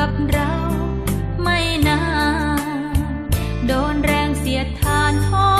ั ยดทานท้อ